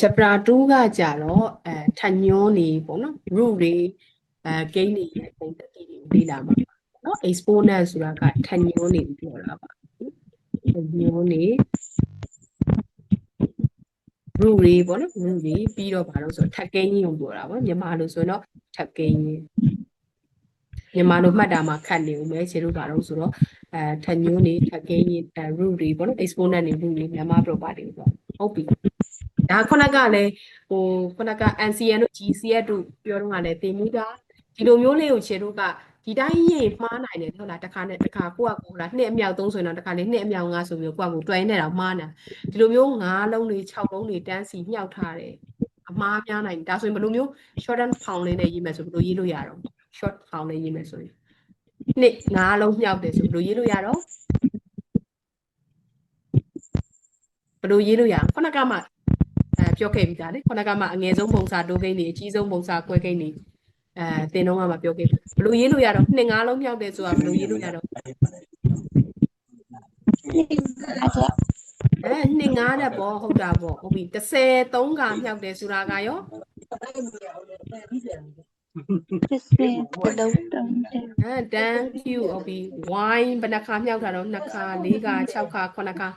chapter 2ကကြတော့အဲထညွန်းနေပေါ့နော် root တွေအဲ gain တွေရဲ့ပုံတတိတွေလေ့လာမှာပါနော် exponent ဆိုတာကထညွန်းနေပြောတာပါထညွန်းနေ root တွေပေါ့နော် root တွေပြီးတော့ဘာလို့ဆိုတော့ထပ်ကိန်းကြီးကိုပြောတာပေါ့မြန်မာလိုဆိုရင်တော့ထပ်ကိန်းကြီးမြန်မာလိုမှတ်တာမှာခတ်နေဦးမယ်ခြေတို့ဘာလို့ဆိုတော့အဲထညွန်းနေထပ်ကိန်းကြီးအဲ root တွေပေါ့နော် exponent တွေ root တွေမြန်မာ property တွေပေါ့ဟုတ်ပြီ ဒါခုနကလည်းဟိုခုနက NCN တို့ GCS တို့ပြောတော့ကလည်းသင်မိတာဒီလိုမျိုးလေးကိုခြေတို့ကဒီတိုင်းရေးမှားနိုင်တယ်ဟုတ်လားတစ်ခါနဲ့တစ်ခါကိုကကိုလားနှစ်အမြောက်သုံးဆိုရင်တော့တစ်ခါလေးနှစ်အမြောက်ငါဆိုပြီးကိုကကိုတွိုင်းနေတာမှားနေတာဒီလိုမျိုး၅လုံးတွေ၆လုံးတွေတန်းစီမြှောက်ထားတယ်အမှားများနိုင်ဒါဆိုရင်ဘယ်လိုမျိုး short and found လေးနဲ့ရေးမယ်ဆိုဘယ်လိုရေးလို့ရတော့ short found လေးရေးမယ်ဆိုရင်နှစ်၅လုံးမြှောက်တယ်ဆိုဘယ်လိုရေးလို့ရတော့ဘယ်လိုရေးလို့ရခုနကမှ အဲပြောခဲ့ပြီးသားလေခုနကမှအငယ်ဆုံးပုံစံတိုးကိန်းတွေအကြီးဆုံးပုံစံကွဲကိန်းတွေအဲတင်တော့ကမှပြောခဲ့ဘယ်လိုရေးလို့ရတော့နှစ်၅လုံးမြှောက်တယ်ဆိုတာဘယ်လိုရေးလို့ရတော့အဲနှစ်ငါးတဲ့ပေါ့ဟုတ်တာပေါ့ဟုတ်ပြီ33ကမြောက်တယ်ဆိုတာကရောတစ်စက်တလုံးတုံးတယ်အဲတန် Q ဟုတ်ပြီ Y ဘယ်နှခါမြောက်တာတော့2ခါ4ခါ6ခါ9ခါ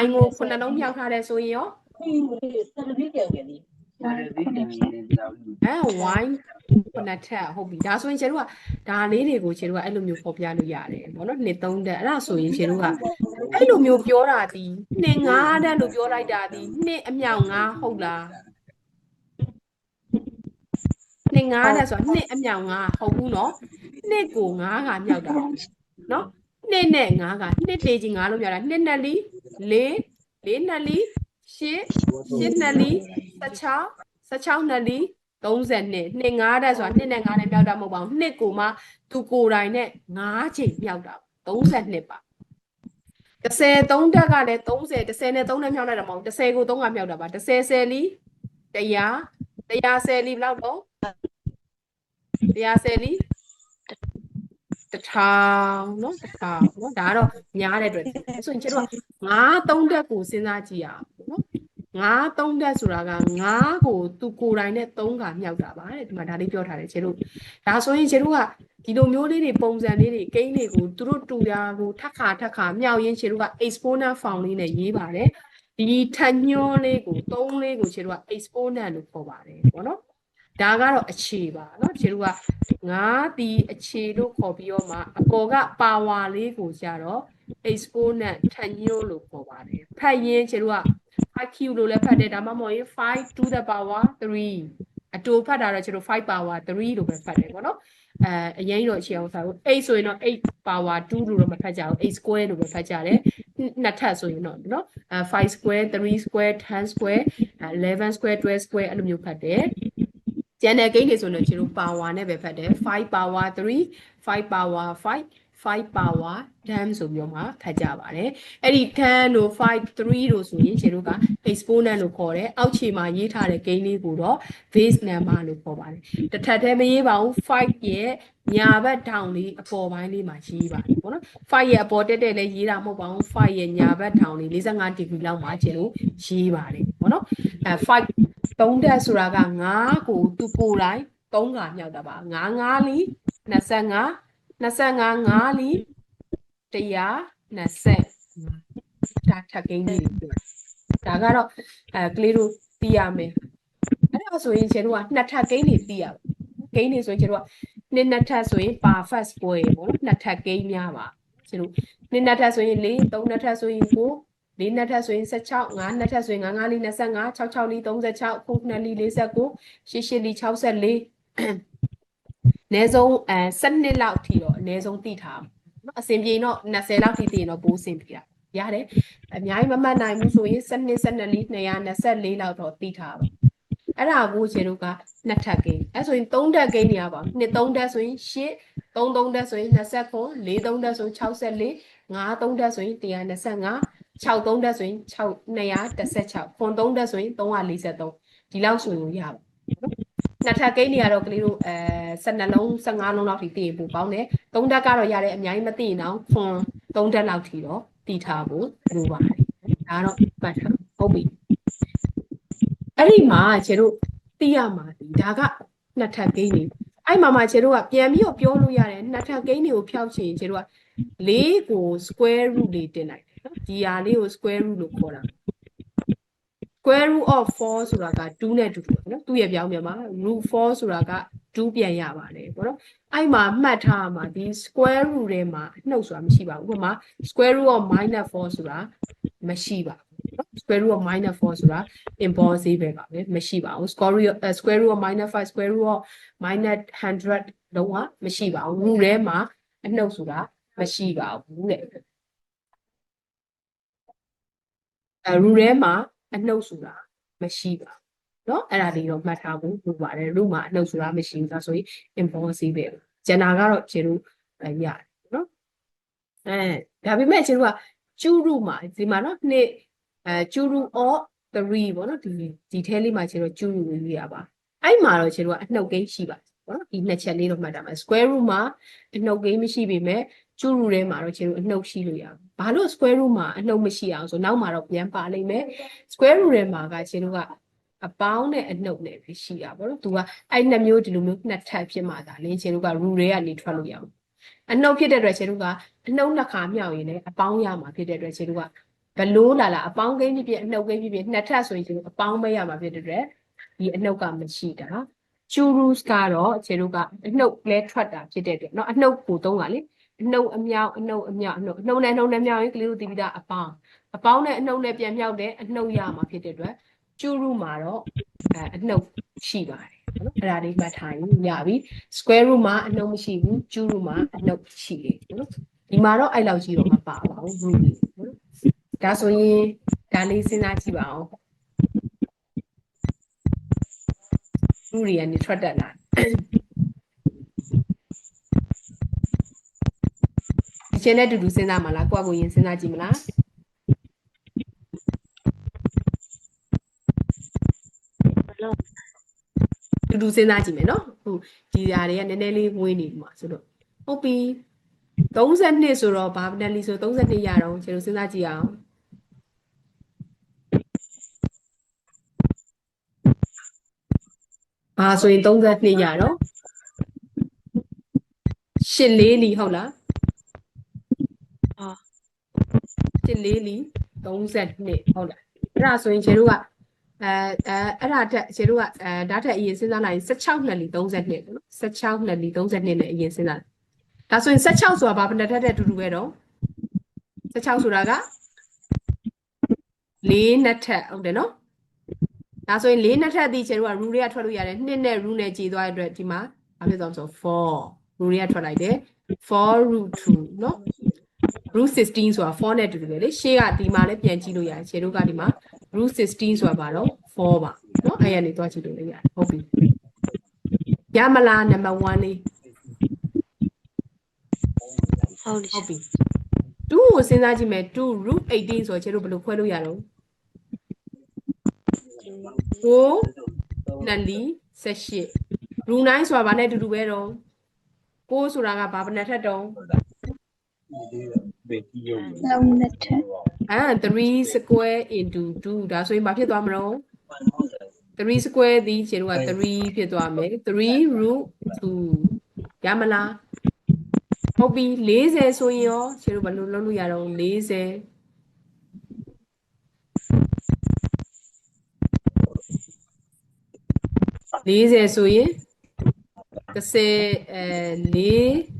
Y ကို9လုံးမြောက်ထားတယ်ဆိုရင်ရော အဲ Y ခုနထက်ဟုတ်ပြီဒါဆိုရင်ခြေတို့ကဒါလေးတွေကိုခြေတို့ကအဲ့လိုမျိုးပေါ်ပြလို့ရတယ်ပေါ့နော်နှစ်3တက်အဲ့ဒါဆိုရင်ခြေတို့ကအဲ့လိုမျိုးပြောတာဒီနှစ်5တက်လို့ပြောလိုက်တာဒီနှစ်အမြောက်5ဟုတ်လားနှစ်ငါးတဲ့ဆိုတော့နှစ်အမြောက်ငါးဟုတ်ဘူးနော်နှစ်ကိုငါးကမြောက်တာနော်နှစ်နဲ့ငါးကနှစ်တေးကြီးငါးလို့မြောက်တာနှစ်နဲ့လီလေးလေးနဲ့လီ ရှစ်ရှစ်နဲ့လီ16 16နဲ့လီ30နှစ်နှစ်ငါးတဲ့ဆိုတော့နှစ်နဲ့ငါးနဲ့မြောက်တာမဟုတ်ပါဘူးနှစ်ကိုမှသူကိုယ်တိုင်နဲ့ငါးချိန်မြောက်တာ30နှစ်ပါ30 3တက်ကလည်း30 30နဲ့3နဲ့မြောက်လိုက်တာမဟုတ်30ကို3ကမြောက်တာပါ30 10လီ100 110လီဘယ်လောက်တော့တရားဆယ်လီ တစ်ထောင်နော်တစ်ထောင်နော်ဒါကတော့များတဲ့အတွက်ဆိုရင်ကျတော့ငါးသုံးတက်ကိုစဉ်းစားကြည့်ရအောင်နော်ငါးသုံးတက်ဆိုတာကငါးကိုသူကိုယ်တိုင်နဲ့သုံးကမြောက်တာပါတဲ့ဒီမှာဒါလေးပြောထားတယ်ခြေတို့ဒါဆိုရင်ခြေတို့ကဒီလိုမျိုးလေးတွေပုံစံလေးတွေကိန်းတွေကိုသူတို့တူတာကိုထပ်ခါထပ်ခါမြောက်ရင်းခြေတို့က exponent form လေးနဲ့ရေးပါတယ်ဒီထညွန်းလေးကိုသုံးလေးကိုခြေတို့က exponent လို့ခေါ်ပါတယ်ပေါ့နော် ဒါကတော့အခြေပါเนาะခြေတို့ကငါးဒီအခြေလို့ခေါ်ပြီးတော့မှအပေါ်က power လေးကိုကြတော့ exponent ထညွန်းလို့ခေါ်ပါတယ်ဖတ်ရင်ခြေတို့က 5q လို့လည်းဖတ်တယ်ဒါမှမဟုတ်ရင်5 to the power 3အတူဖတ်တာတော့ခြေတို့5 power 3လို့ပဲဖတ်တယ်ပေါ့နော်အဲအရင်တော့အခြေအောင်စာလို့8ဆိုရင်တော့8 power 2လို့တော့မဖတ်ကြဘူး8 square လို့ပဲဖတ်ကြတယ်နှစ်ထပ်ဆိုရင်တော့နော်အဲ5 square 3 square 10 square 11 square 12 square အဲ့လိုမျိုးဖတ်တယ် ကျန်တဲ့ကိန်းတွေဆိုရင်ကျတို့ power နဲ့ပဲဖတ်တယ်5 power 3 5 power 5 5 power 10ဆိုပြီးတော့မှဖတ်ကြပါတယ်အဲ့ဒီ10တို့5 3တို့ဆိုရင်ကျတို့က exponent လို့ခေါ်တယ်အောက်ခြေမှာရေးထားတဲ့ကိန်းလေးကိုတော့ base number လို့ခေါ်ပါတယ်တစ်ထပ်တည်းမရေးပါဘူး5ရဲ့ညာဘက်ထောင်လေးအပေါ်ပိုင်းလေးမှာရေးပါတယ်ပေါ့နော်5ရဲ့အပေါ်တက်တက်လေးရေးတာမဟုတ်ပါဘူး5ရဲ့ညာဘက်ထောင်လေး45 degree လောက်မှာကျတို့ရေးပါတယ်ပေါ့နော်အဲ5 သုံးဓာတ်ဆိုတာက9ကိုသူကိုယ်တိုင်3ကမြောက်တာပါ9 9လီ25 25 9လီ125ဒါထပ်ကိန်းလေးပြောဒါကတော့အဲကလေးတို့သိရမယ်အဲ့ဒါဆိုရင်ကျတို့ကနှစ်ထပ်ကိန်းတွေသိရပါကိန်းတွေဆိုရင်ကျတို့ကနှစ်နှစ်ထပ်ဆိုရင် perfect square ပေါ့နော်နှစ်ထပ်ကိန်းများပါကျတို့နှစ်နှစ်ထပ်ဆိုရင်4သုံးနှစ်ထပ်ဆိုရင်5 ၄နှစ်ထပ်ဆိုရင်16 9နှစ်ထပ်ဆိုရင်55လေး25 66လေး36 9လေး49 88လေး64နည်းဆုံးအဲ7လောက်ထိတော့အနည်းဆုံးသိထားနော်အစဉ်ပြေတော့20လောက်ထိသိရင်တော့ပိုးအစဉ်ပြေတာရတယ်အများကြီးမမှတ်နိုင်ဘူးဆိုရင်7 12လေး224လောက်တော့သိထားပါအဲ့ဒါကိုရှင်တို့ကနှစ်ထပ်ကိန်းအဲ့ဆိုရင်သုံးထပ်ကိန်းနေရပါနှစ်သုံးထပ်ဆိုရင်၈သုံးသုံးထပ်ဆိုရင်29လေးသုံးထပ်ဆိုရင်64ငါးသုံးထပ်ဆိုရင်125 6 3တက်ဆိုရင်6 216ခွန်3တက်ဆိုရင်343ဒီလောက်ဆိုရင်ရပါနော်နှစ်ထပ်ကိန်းတွေကတော့ကလေးတို့အဲ12လုံး15လုံးလောက်ထိသိရင်ပိုကောင်းတယ်3တက်ကတော့ရတယ်အများကြီးမသိရင်တော့ခွန်3တက်လောက်ထိတော့တည်ထားဖို့လိုပါတယ်ဒါကတော့ပတ်ထားဟုတ်ပြီအဲ့ဒီမှာခြေတို့သိရမှာဒီဒါကနှစ်ထပ်ကိန်းနေအဲ့မှာမှခြေတို့ကပြန်ပြီးတော့ပြောလို့ရတယ်နှစ်ထပ်ကိန်းတွေကိုဖျောက်ချင်ခြေတို့ကလေးကို square root လေးတင်လိုက်တယ်နော် ဒီဟာလေးကို square root လို့ခေါ်တာ square root of 4ဆိုတာက2နဲ့တူတူပဲနော်သူ့ရဲ့ပြောင်းပြန်မှာ root 4ဆိုတာက2ပြန်ရပါတယ်ပေါ့နော်အဲ့မှာမှတ်ထားမှာဒီ square root ထဲမှာအနှုတ်ဆိုတာမရှိပါဘူးဥပမာ square root of minus 4ဆိုတာမရှိပါဘူးနော် square root of minus 4ဆိုတာ impossible ပါပဲမရှိပါဘူး square root uh, square root of minus 5 square root of minus 100လုံးဝမရှိပါဘူး root ထဲမှာအနှုတ်ဆိုတာမရှိပါဘူးတဲ့ အဲ root ထဲမှာအနှုတ်ဆိုတာမရှိပါဘူးเนาะအဲ့ဒါလေးတော့မှတ်ထားဖို့လိုပါတယ် root မှာအနှုတ်ဆိုတာမရှိဘူးဒါဆိုရင် impossible ကျန်တာကတော့ခြေတို့အဲရတယ်เนาะအဲဒါပေမဲ့ခြေတို့ကကျူး root မှာဒီမှာเนาะနှစ်အဲကျူး root of 3ပေါ့နော်ဒီဒီထဲလေးမှာခြေတို့ကျူး root လေးရပါအဲ့မှာတော့ခြေတို့ကအနှုတ်ကိန်းရှိပါတယ်ပေါ့နော်ဒီနှစ်ချက်လေးတော့မှတ်တာမှာ square root မှာအနှုတ်ကိန်းမရှိပေမဲ့ကျူး root ထဲမှာတော့ခြေတို့အနှုတ်ရှိလို့ရပါ ဘာလို့ square root မှာအနှုတ်မရှိအောင်ဆိုနောက်မှာတော့ပြန်ပါလိမ့်မယ် square root ထဲမှာကခြေတို့ကအပေါင်းနဲ့အနှုတ်နဲ့ပဲရှိတာပေါ့နော်သူကအဲ့နှစ်မျိုးဒီလိုမျိုးနှစ်ထပ်ဖြစ်မှသာလင်းခြေတို့က root တွေကနေထွက်လို့ရအောင်အနှုတ်ဖြစ်တဲ့အတွက်ခြေတို့ကအနှုတ်နှစ်ခါမြောက်ရင်လည်းအပေါင်းရမှာဖြစ်တဲ့အတွက်ခြေတို့ကဘလို့လာလာအပေါင်းကိန်းဖြစ်ဖြစ်အနှုတ်ကိန်းဖြစ်ဖြစ်နှစ်ထပ်ဆိုရင်ခြေတို့အပေါင်းပဲရမှာဖြစ်တဲ့အတွက်ဒီအနှုတ်ကမရှိတာ churus ကတော့ခြေတို့ကအနှုတ်လဲထွက်တာဖြစ်တဲ့အတွက်เนาะအနှုတ်ကိုသုံးတာလေအ နှုတ်အမြောက်အနှုတ်အမြောက်အနှုတ်အနှုတ်နဲ့အနှုတ်နဲ့မြောက်ရင်ကလေးတို့သိပြီးသားအပေါင်းအပေါင်းနဲ့အနှုတ်နဲ့ပြန်မြောက်တဲ့အနှုတ်ရမှာဖြစ်တဲ့အတွက်ကျူရုမှာတော့အဲအနှုတ်ရှိပါတယ်နော်အဲ့ဒါလေးမှတ်ထားရင်ရပြီ square root မှာအနှုတ်မရှိဘူးကျူရုမှာအနှုတ်ရှိတယ်နော်ဒီမှာတော့အဲ့လောက်ကြီးတော့မပါပါဘူး root လေးနော်ဒါဆိုရင်ဒါလေးစဉ်းစားကြည့်ပါအောင် root တွေကနေထွက်တက်လာ ဒီချင်းနဲ့အတူတူစဉ်းစားမှာလားကိုယ့်အကိုရင်စဉ်းစားကြည့်မလားဘလို့တူတူစဉ်းစားကြည့်မယ်နော်ဟိုဒီຢာတွေကနည်းနည်းလေးဝေးနေမှာဆိုတော့ဟုတ်ပြီ32ဆိုတော့ဘာနက်လီဆို32ရတော့ကျွန်တော်စဉ်းစားကြည့်အောင်ဘာဆိုရင်32ရတော့ရှစ်လေးလီဟုတ်လား 14လီ32ဟုတ်လားအဲ့ဒါဆိုရင်ခြေတို့ကအဲအဲအဲ့ဒါတက်ခြေတို့ကအဲဓာတ်ထက်အရင်စဉ်းစားလိုက်16နှစ်လီ32ပေါ့နော်16နှစ်လီ32နဲ့အရင်စဉ်းစားဒါဆိုရင်16ဆိုတာဘာဘယ်နဲ့ထက်တဲ့အတူတူပဲတော့16ဆိုတာက၄နှစ်ထက်ဟုတ်တယ်နော်ဒါဆိုရင်၄နှစ်ထက်ဒီခြေတို့က rule တွေကထွက်လို့ရတယ်2နဲ့ rule နဲ့ခြေသွားရတဲ့အတွက်ဒီမှာဘာဖြစ်သွားမလဲဆို4 rule တွေကထွက်လိုက်တယ်4 root 2เนาะ root 16ဆိုတာ4နဲ့တူတူပဲလေရှေ့ကဒီမှာလည်းပြန်ကြည့်လို့ရတယ်ခြေတို့ကဒီမှာ root 16ဆိုတာဘာတော့4ပါเนาะအဲ့ရနေသွားကြည့်လို့လည်းရတယ်ဟုတ်ပြီရမလားနံပါတ်1လေး ဟုတ်တယ် ဟုတ်ပြီ2ကိုစဉ်းစားကြည့်မယ်2 root 18ဆိုတော့ခြေတို့ဘယ်လိုခွဲလို့ရတော့9နှစ်လီ18 root 9ဆိုတာဘာနဲ့အတူတူပဲတော့6ဆိုတာကဘာဘယ်နှစ်ထက်တော့ လုံးနဲ့ထက်အာ3 square into 2ဒါဆိုရင်ဘာဖြစ်သွားမလို့3 square ဒီခြေတို့က3ဖြစ်သွားမယ်3 root 2ရမလားဟုတ်ပြီ40ဆိုရင်ရောခြေတို့ဘယ်လိုလုပ်လို့ရတော့40 40ဆိုရင်30အဲ4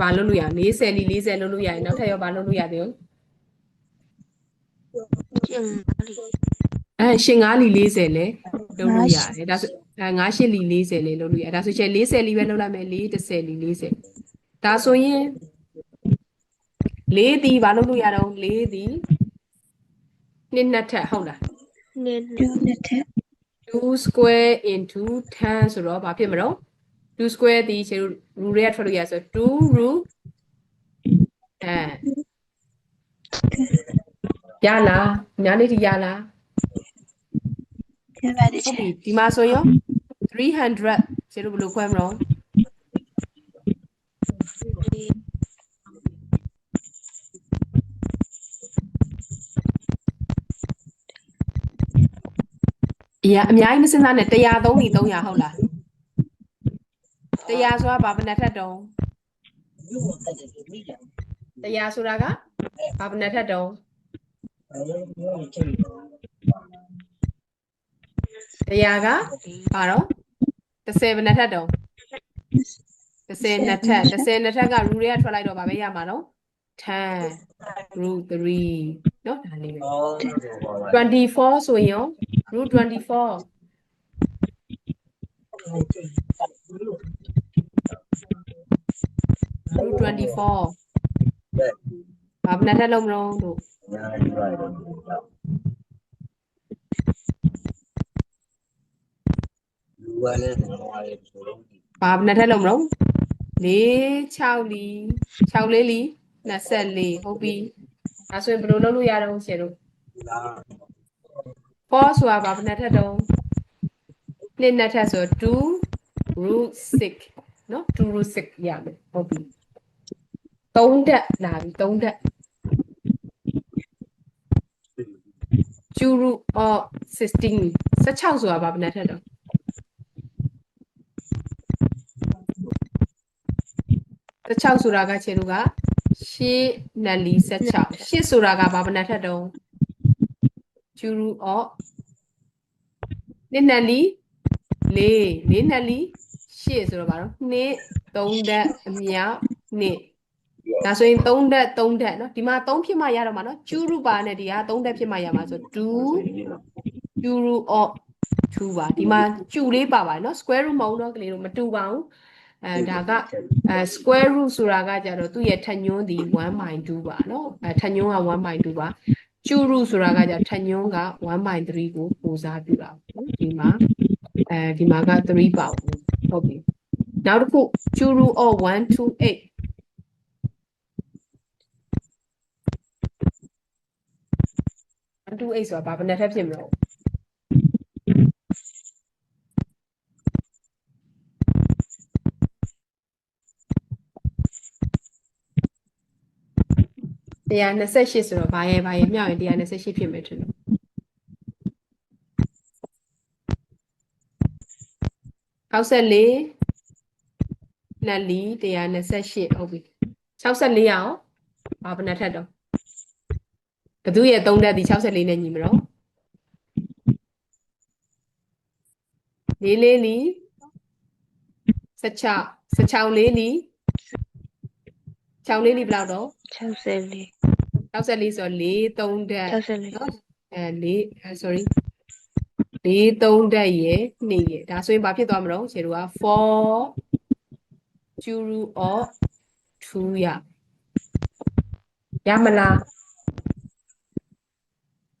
ဘာလုပ်လို့ရ40လီ40လုပ်လို့ရရင်နောက်ထပ်ရောဘာလုပ်လို့ရသေးရောကျင်ပါလိအဲရှင်9လီ40လဲလုပ်လို့ရတယ်ဒါဆိုအဲ9ရှစ်လီ40လဲလုပ်လို့ရတယ်ဒါဆိုချက်40လီပဲလုပ်လိုက်မယ်4 30လီ40ဒါဆိုရင်4ဒီဘာလုပ်လို့ရတော့4ဒီနှစ်နှစ်ထပ်ဟုတ်လားနင်းဒူးနဲ့ထက်2 square into 10ဆိုတော့ဘာဖြစ်မလို့ 2 square ဒီခြေ root တွေကထွက်လို့ရဆို2 root အဲရလားညာလေးဒီရလားရပါတယ်ဟုတ်ပြီဒီမှာဆိုရော300ခြေ root ဘယ်လိုခွဲမလို့အများအများကြီးမစဉ်းစားနဲ့130 300ဟုတ်လား 100ဆိုတာဘာဘယ်နှစ်ထပ်တုံး100ဆိုတာကဘာဘယ်နှစ်ထပ်တုံး100ကဘာတော့30ဘယ်နှစ်ထပ်တုံး30နှစ်ထပ်30နှစ်ထပ်က root တွေကထွက်လိုက်တော့ဗာပဲရမှာနော်10 root 3เนาะဒါလေးပဲ24ဆိုရင်ရော root 24 root 24ဘာဘယ်နှစ်ထပ်လုံးမလို့တို့ဘာဘယ်နှစ်ထပ်လုံးမလို့4 6လီ6လေးလီ24ဟုတ်ပြီဒါဆိုရင်ဘယ်လိုလုပ်လို့ရတော့ရှင်တို့4ဆိုတာဘာဘယ်နှစ်ထပ်တုံးနှစ်နှစ်ထပ်ဆို2 root 6เนาะ2 root 6ရမယ်ဟုတ်ပြီ 3ဓာတ်လာပြီ3ဓာတ်2 root of 16 16ဆိုတာဘာဘယ်နှစ်ထပ်တုံး16ဆိုတာကခြေတို့ကရှေ့နယ်လီ16ရှေ့ဆိုတာကဘာဘယ်နှစ်ထပ်တုံး2 root of နှစ်နယ်လီ4 4နယ်လီရှေ့ဆိုတော့ဘာလို့2 3ဓာတ်အမြောက်2 ဒါဆိုရင်3ဓာတ်3ဓာတ်เนาะဒီမှာ3ဖြစ်မှရတော့မှာเนาะ2 root ပါနဲ့ဒီက3ဓာတ်ဖြစ်မှရမှာဆို2 2 root of 2ပါဒီမှာကျူလေးပါပါတယ်เนาะ square root မဟုတ်တော့ကလေးတို့မတူပါဘူးအဲဒါကအဲ square root ဆိုတာကကြတော့သူ့ရဲ့ထညွန်းဒီ1/2ပါเนาะအဲထညွန်းက1/2ပါကျူ root ဆိုတာကကြထညွန်းက1/3ကိုပိုစားပြတာပေါ့နော်ဒီမှာအဲဒီမှာက3ပါဘူးဟုတ်ပြီနောက်တစ်ခုကျူ root of 128 128ဆိုတာဘာဘယ်နှစ်ထပ်ဖြစ်မလို့128ဆိုတော့ဘာရဲ့ဘာရဲ့မြောက်ရင်128ဖြစ်မယ်ထင်တယ်64လက်လီ128ဟုတ်ပြီ64ရအောင်ဘာဘယ်နှစ်ထပ်တော့ ဘသူရဲ့3ဓာတ်ဒီ64နဲ့ညီမတော့လေးလေးလီ16 16လေးလီ6လေးလီဘယ်လောက်တော့64 64ဆိုတော့4 3ဓာတ်64နော်အဲ4အဲ sorry 4 3ဓာတ်ရယ်2ရယ်ဒါဆိုရင်ဘာဖြစ်သွားမလို့ခြေတို့က4 2 root of 2ရရမလား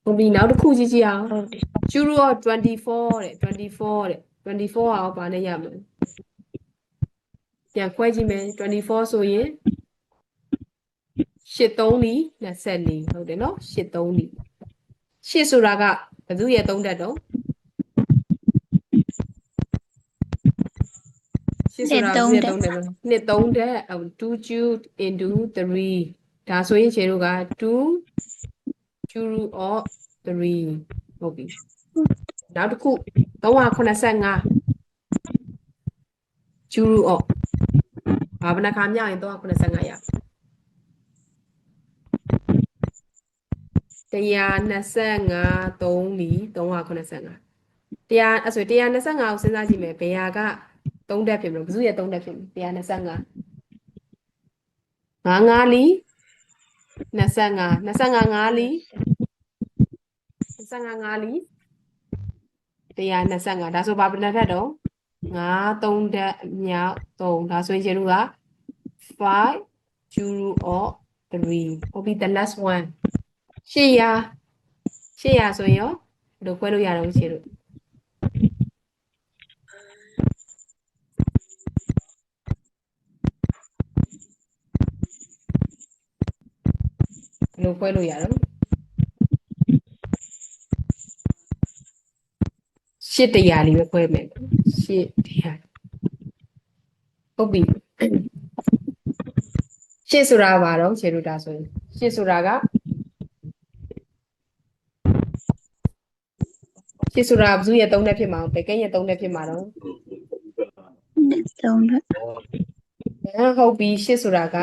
ဟုတ်ပြီနောက်တစ်ခုကြည့်ကြည့်အောင်ဟုတ်တယ်2 root of 24တဲ့24တဲ့24အောင်ဘာနဲ့ရမလဲပြန်ခွဲကြည့်မယ်24ဆိုရင်8 3လီ24ဟုတ်တယ်နော်8 3လီ8ဆိုတာကဘယ်သူရဲ့3ဓာတ်တော့8ဆိုတာဘယ်သူရဲ့3ဓာတ်လဲနှစ်3ဓာတ်2 cubed into 3ဒါဆိုရင်ခြေတို့က2 2 root of 3ဟုတ်ပြီနောက်တစ်ခု385 2 root of ဘာဘယ်နှခါမြောက်ရင်385ရ125 3လီ385တရားအဲ့ဆို125ကိုစဉ်းစားကြည့်မယ်ဘယ်ဟာက3တက်ဖြစ်မလို့ဘယ်သူရဲ့3တက်ဖြစ်မလဲ125 5 5လီ25 25 5လီ 25 5လီ125ဒါဆိုဘာဘယ်နှထက်တော့5 3တက်အမြောက်3ဒါဆိုရင်ကျတို့က5 2 or 3ဟုတ်ပြီ the last one ရှေ့ရရှေ့ရဆိုရင်ရောဘယ်လိုခွဲလို့ရတော့ရှေ့တို့ဘယ်လိုခွဲလို့ရတော့ ရှစ်တရားလေးပဲခွဲမယ်ရှစ်တရားဟုတ်ပြီရှစ်ဆိုတာဘာတော့ခြေတို့ဒါဆိုရင်ရှစ်ဆိုတာကရှစ်ဆိုတာဘယ်သူရဲ့သုံးတဲ့ဖြစ်မှာဘယ်ကိန်းရဲ့သုံးတဲ့ဖြစ်မှာတော့နှစ်သုံးတဲ့အဲဟုတ်ပြီရှစ်ဆိုတာက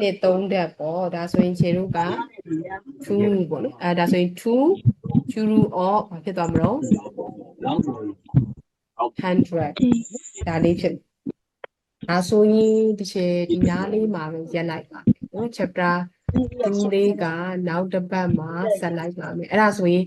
နှစ်သုံးတဲ့ပေါ့ဒါဆိုရင်ခြေတို့က2ပေါ့နော်အဲဒါဆိုရင်2ချူရူအော်ဘာဖြစ်သွားမလို့ 100ဒီဒါလေးဖြစ်မယ်ဒါဆိုရင်ဒီချေဒီနားလေးမှာပဲရက်လိုက်ပါမယ်နော် chapter 3လေးကနောက်တစ်ပတ်မှာဆက်လိုက်ပါမယ်အဲ့ဒါဆိုရင်